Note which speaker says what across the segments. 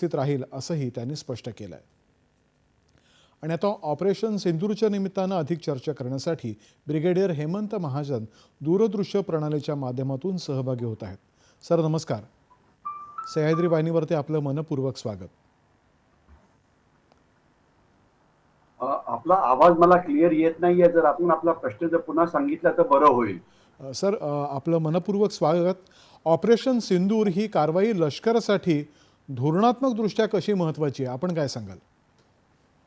Speaker 1: स्थित राहील असंही त्यांनी स्पष्ट केलं आहे आणि आता ऑपरेशन सिंदूरच्या निमित्तानं अधिक चर्चा करण्यासाठी ब्रिगेडियर हेमंत महाजन दूरदृश्य प्रणालीच्या माध्यमातून सहभागी होत आहेत. सर नमस्कार. सह्याद्री वाहिनीवरती आपलं मनपूर्वक स्वागत.
Speaker 2: आपला आवाज मला क्लिअर येत नाहीये. जर आपण आपला प्रश्न जर पुन्हा सांगितला तर बरं होईल.
Speaker 1: सर आपलं मनपूर्वक स्वागत. ऑपरेशन सिंदूर ही कारवाई लष्करासाठी धोरणात्मकदृष्ट्या कशी महत्वाची आहे? आपण काय सांगाल?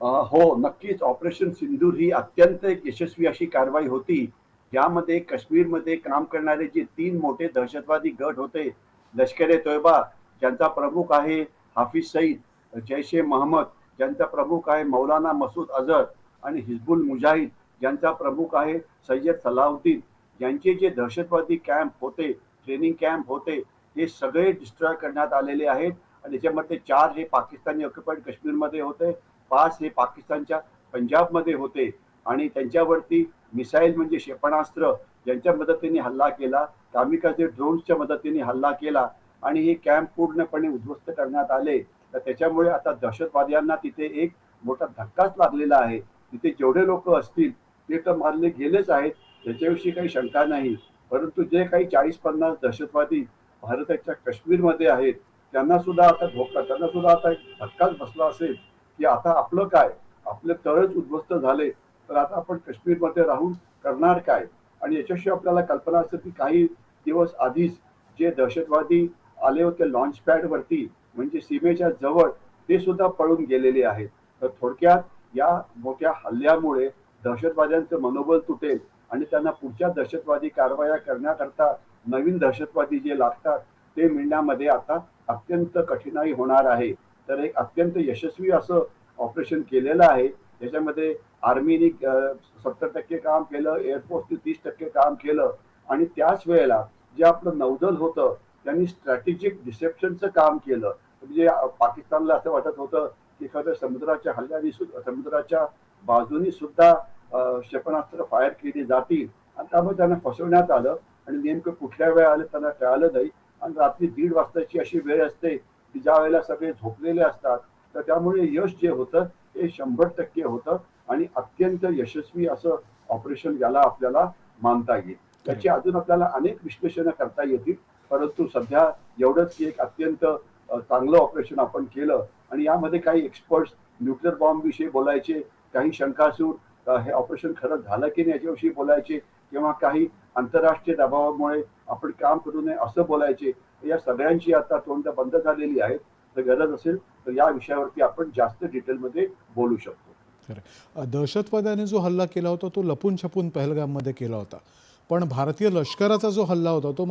Speaker 2: हो नक्कीच. ऑपरेशन सिंधूर ही अत्यंत एक यशस्वी अशी कारवाई होती. यामध्ये काश्मीरमध्ये काम करणारे जे तीन मोठे दहशतवादी गट होते लष्कर ए तोयबा ज्यांचा प्रमुख आहे हाफिज सईद जैश ए महम्मद ज्यांचा प्रमुख आहे मौलाना मसूद अझर आणि हिजबुल मुजाहिद ज्यांचा प्रमुख आहे सय्यद सलाउद्दीन यांचे जे दहशतवादी कॅम्प होते ट्रेनिंग कॅम्प होते हे सगळे डिस्ट्रॉय करण्यात आलेले आहेत. आणि त्याच्यामध्ये चार हे पाकिस्तानी ऑक्युपाईड काश्मीरमध्ये होते पाच हे पाकिस्तानच्या पंजाबमध्ये होते. आणि त्यांच्यावरती मिसाईल म्हणजे क्षेपणास्त्र ज्यांच्या मदतीने हल्ला केला कामिकाचे ड्रोन्सच्या मदतीने हल्ला केला आणि हे कॅम्प पूर्णपणे उद्ध्वस्त करण्यात आले. तर त्याच्यामुळे आता दहशतवाद्यांना तिथे एक मोठा धक्काच लागलेला आहे. तिथे जेवढे लोक असतील ते तर मारले गेलेच आहेत त्याच्याविषयी काही शंका नाही. परंतु जे काही चाळीस पन्नास दहशतवादी भारताच्या काश्मीरमध्ये आहेत त्यांना सुद्धा आता धोका त्यांना सुद्धा आता एक धक्काच बसला असेल की आता आपलं काय? आपले तळच उद्ध्वस्त झाले तर आता आपण काश्मीरमध्ये राहून करणार काय? आणि याच्याशिवाय आपल्याला कल्पना असते की काही दिवस आधीच जे दहशतवादी आले होते लॉन्च पॅडवरती म्हणजे सीमेच्या जवळ ते सुद्धा पळून गेलेले आहेत. तर थोडक्यात या मोठ्या हल्ल्यामुळे दहशतवाद्यांचं मनोबल तुटेल आणि त्यांना पुढच्या दहशतवादी कारवाया करण्याकरता नवीन दहशतवादी जे लागतात ते मिळण्यामध्ये आता अत्यंत कठीणाई होणार आहे. तर एक अत्यंत यशस्वी असं ऑपरेशन केलेलं आहे. त्याच्यामध्ये आर्मीने सत्तर टक्के काम केलं एअरफोर्सने तीस टक्के काम केलं. आणि त्याच वेळेला जे आपलं नौदल होतं त्यांनी स्ट्रॅटेजिक डिसेप्शनचं काम केलं. म्हणजे पाकिस्तानला असं वाटत होतं की एखाद्या समुद्राच्या हल्ल्याने सुद्धा समुद्राच्या बाजूनी सुद्धा क्षेपणास्त्र फायर केली जातील. आणि त्यामुळे त्यांना फसवण्यात आलं. आणि नेमकं कुठल्या वेळा आलं त्यांना कळालं नाही. आणि रात्री दीड वाजताची अशी वेळ असते की ज्या वेळेला सगळे झोपलेले असतात तर त्यामुळे यश जे होतं ते शंभर टक्के होतं आणि अत्यंत यशस्वी असं ऑपरेशन याला आपल्याला मानता येईल. त्याची अजून आपल्याला अनेक विश्लेषणं करता येतील परंतु सध्या एवढंच की एक अत्यंत चांगलं ऑपरेशन आपण केलं आणि यामध्ये काही एक्सपर्ट्स न्यूक्लिअर बॉम्ब विषयी बोलायचे काही शंकासूर हे ऑपरेशन खरं झालं की नाही याच्याविषयी बोलायचे किंवा काही आंतरराष्ट्रीय दबावामुळे आपण काम करू नये असं बोलायचे या सगळ्यांची आता तोंड बंद झालेली आहेत. तर गरज असेल तर या विषयावरती आपण जास्त डिटेलमध्ये बोलू शकतो.
Speaker 1: दहशतवाद्याने जो हल्ला केला होता तो लपून छपून पहलगाममध्ये केला होता. पण भारतीय लष्कराचा जो हल्ला होता तो